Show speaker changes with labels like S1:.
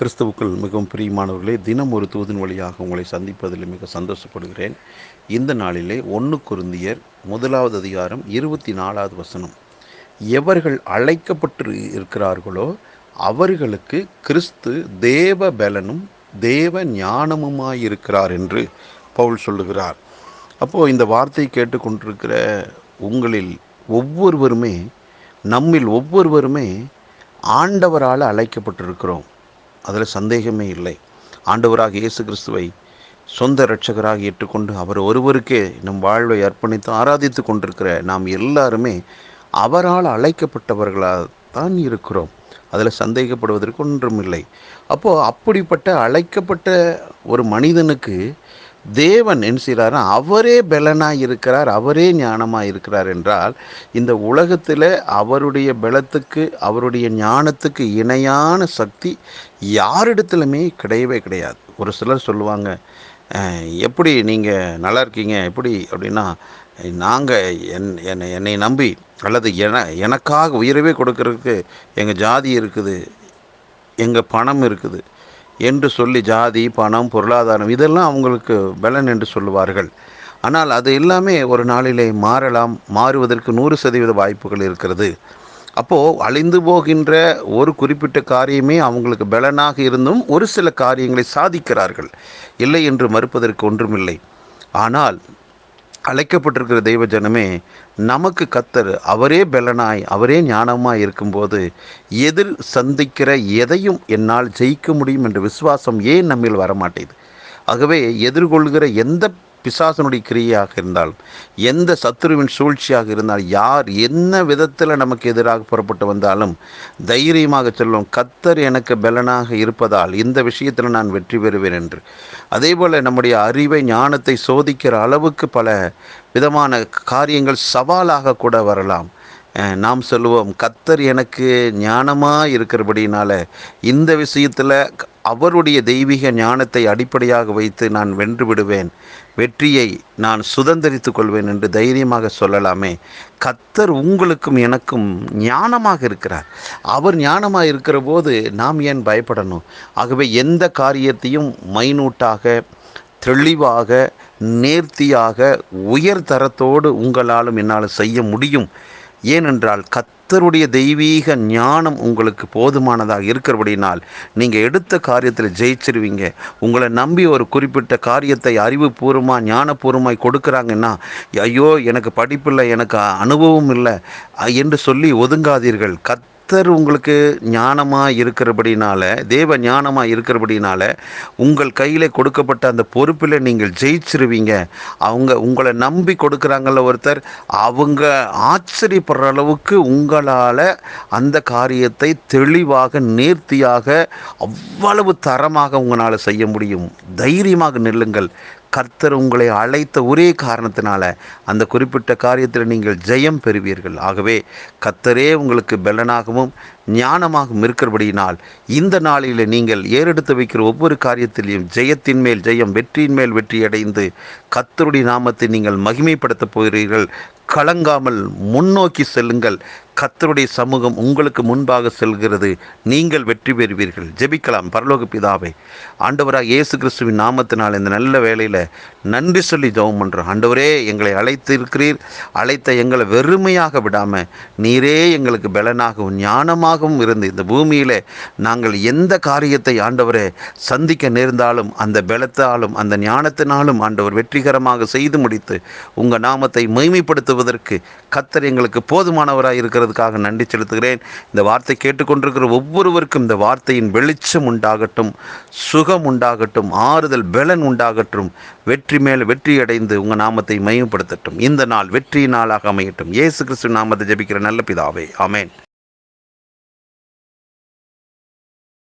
S1: கிறிஸ்துவுக்குள் மிகவும் பிரியமானவர்களே தினம் ஒரு தூதின் வழியாக உங்களை சந்திப்பதில் மிக சந்தோஷப்படுகிறேன். இந்த நாளிலே ஒன்று குருந்தியர் முதலாவது அதிகாரம் இருபத்தி நாலாவது வசனம். எவர்கள் அழைக்கப்பட்டு இருக்கிறார்களோ அவர்களுக்கு கிறிஸ்து தேவ பலனும் தேவ ஞானமுமாயிருக்கிறார் என்று பவுல் சொல்லுகிறார். அப்போது இந்த வார்த்தை கேட்டுக்கொண்டிருக்கிற உங்களில் ஒவ்வொருவருமே நம்மில் ஒவ்வொருவருமே ஆண்டவரால் அழைக்கப்பட்டிருக்கிறோம். அதில் சந்தேகமே இல்லை. ஆண்டவராக இயேசு கிறிஸ்துவை சொந்த இரட்சகராக ஏற்றுக்கொண்டு அவர் ஒருவருக்கே நம் வாழ்வை அர்ப்பணித்து ஆராதித்து கொண்டிருக்கிற நாம் எல்லாருமே அவரால் அழைக்கப்பட்டவர்களாக தான் இருக்கிறோம். அதில் சந்தேகப்படுவதற்கு ஒன்றும் இல்லை. அப்போது அப்படிப்பட்ட அழைக்கப்பட்ட ஒரு மனிதனுக்கு தேவன் என்ன செய்கிறார் அவரே பலனாக இருக்கிறார் அவரே ஞானமாக இருக்கிறார் என்றால் இந்த உலகத்தில் அவருடைய பலத்துக்கு அவருடைய ஞானத்துக்கு இணையான சக்தி யாரிடத்துலையுமே கிடையவே கிடையாது. ஒரு சிலர் சொல்லுவாங்க எப்படி நீங்கள் நல்லா இருக்கீங்க எப்படி? அப்படின்னா நாங்கள் என் என்னை என்னை நம்பி அல்லது என எனக்காக உயிரவே கொடுக்கறதுக்கு எங்கள் ஜாதி இருக்குது எங்கள் பணம் இருக்குது என்று சொல்லி ஜாதி பணம் பொருளாதாரம் இதெல்லாம் அவங்களுக்கு பலன் என்று சொல்லுவார்கள். ஆனால் அது எல்லாமே ஒரு நாளிலே மாறலாம் மாறுவதற்கு நூறு சதவீத வாய்ப்புகள் இருக்கிறது. அப்போது அழிந்து போகின்ற ஒரு குறிப்பிட்ட காரியமே அவங்களுக்கு பலனாக இருந்தும் ஒரு சில காரியங்களை சாதிக்கிறார்கள். இல்லை என்று மறுப்பதற்கு ஒன்றுமில்லை. ஆனால் அழைக்கப்பட்டிருக்கிற தெய்வ ஜனமே நமக்கு கத்தர் அவரே பலனாய் அவரே ஞானமாய் இருக்கும்போது எதிர் சந்திக்கிற எதையும் என்னால் ஜெயிக்க முடியும் என்ற விசுவாசம் ஏன் நம்மில் வரமாட்டேது? ஆகவே எதிர்கொள்கிற எந்த பிசாசனுடைய கிரியையாக இருந்தாலும் எந்த சத்ருவின் சூழ்ச்சியாக இருந்தால் யார் என்ன விதத்தில் நமக்கு எதிராக புறப்பட்டு வந்தாலும் தைரியமாக சொல்லும் கத்தர் எனக்கு பலனாக இருப்பதால் இந்த விஷயத்தில் நான் வெற்றி பெறுவேன் என்று. அதே போல் நம்முடைய அறிவை ஞானத்தை சோதிக்கிற அளவுக்கு பல விதமான காரியங்கள் சவாலாக கூட வரலாம். நாம் சொல்லுவோம் கத்தர் எனக்கு ஞானமாக இருக்கிறபடினால இந்த விஷயத்தில் அவருடைய தெய்வீக ஞானத்தை அடிப்படையாக வைத்து நான் வென்று விடுவேன். வெற்றியை நான் சுதந்திரித்து கொள்வேன் என்று தைரியமாக சொல்லலாமே. கத்தர் உங்களுக்கும் எனக்கும் ஞானமாக இருக்கிறார். அவர் ஞானமாக இருக்கிற போது நாம் ஏன் பயப்படணும்? ஆகவே எந்த காரியத்தையும் மைனூட்டாக தெளிவாக நேர்த்தியாக உயர்தரத்தோடு உங்களாலும் என்னால் செய்ய முடியும். ஏனென்றால் கத்தருடைய தெய்வீக ஞானம் உங்களுக்கு போதுமானதாக இருக்கிறபடினால் நீங்கள் எடுத்த காரியத்தில் ஜெயிச்சிருவீங்க. உங்களை நம்பி ஒரு குறிப்பிட்ட காரியத்தை அறிவுபூர்வமாக ஞானபூர்வமாய் கொடுக்குறாங்கன்னா ஐயோ எனக்கு படிப்பில்லை எனக்கு அனுபவம் இல்லை என்று சொல்லி ஒதுங்காதீர்கள். கத் கர்த்தர் உங்களுக்கு ஞானமாக இருக்கிறபடினால தேவ ஞானமாக இருக்கிறபடினால உங்கள் கையில் கொடுக்கப்பட்ட அந்த பொறுப்பில் நீங்கள் ஜெயிச்சிருவீங்க. அவங்க உங்களை நம்பி கொடுக்குறாங்கல்ல ஒருத்தர் அவங்க ஆச்சரியப்படுற அளவுக்கு உங்களால் அந்த காரியத்தை தெளிவாக நேர்த்தியாக அவ்வளவு தரமாக உங்களால் செய்ய முடியும். தைரியமாக நில்லுங்கள். கர்த்தர் உங்களை அழைத்த ஒரே காரணத்தினால அந்த குறிப்பிட்ட காரியத்தில் நீங்கள் ஜெயம் பெறுவீர்கள். ஆகவே கர்த்தரே உங்களுக்கு பலனாகவும் ஞானமாகவும் இருக்கிறபடியினால் இந்த நாளில் நீங்கள் ஏறெடுத்து வைக்கிற ஒவ்வொரு காரியத்திலையும் ஜெயத்தின் மேல் ஜெயம் வெற்றியின் மேல் வெற்றி அடைந்து கத்தருடைய நாமத்தை நீங்கள் மகிமைப்படுத்தப் போகிறீர்கள். கலங்காமல் முன்னோக்கி செல்லுங்கள். கத்தருடைய சமூகம் உங்களுக்கு முன்பாக செல்கிறது. நீங்கள் வெற்றி பெறுவீர்கள். ஜெபிக்கலாம். பரலோக பிதாவை ஆண்டவராக இயேசு கிறிஸ்துவின் நாமத்தினால் இந்த நல்ல வேலையில் நன்றி சொல்லி ஜெபம் பண்ணுறோம் ஆண்டவரே எங்களை அழைத்து இருக்கிறீர். அழைத்த எங்களை வெறுமையாக விடாமல் நீரே எங்களுக்கு பலனாகவும் ஞானமாகவும் இருந்து இந்த பூமியில் நாங்கள் எந்த காரியத்தை ஆண்டவரை சந்திக்க நேர்ந்தாலும் அந்த பலத்தாலும் அந்த ஞானத்தினாலும் ஆண்டவர் வெற்றிகரமாக செய்து முடித்து உங்கள் நாமத்தை மைமைப்படுத்துவதற்கு கத்தர் எங்களுக்கு போதுமானவராக இருக்கிறதுக்காக நன்றி செலுத்துகிறேன். இந்த வார்த்தை கேட்டுக்கொண்டிருக்கிற ஒவ்வொருவருக்கும் இந்த வார்த்தையின் வெளிச்சம் உண்டாகட்டும் சுகம் உண்டாகட்டும் ஆறுதல் பலன் உண்டாகட்டும் வெற்றி மேல் வெற்றி அடைந்து உங்கள் நாமத்தை மையப்படுத்தட்டும். இந்த நாள் வெற்றி நாளாக அமையட்டும். இயேசு கிறிஸ்து நாமத்தை ஜபிக்கிற நல்ல பிதாவே. ஆமேன்.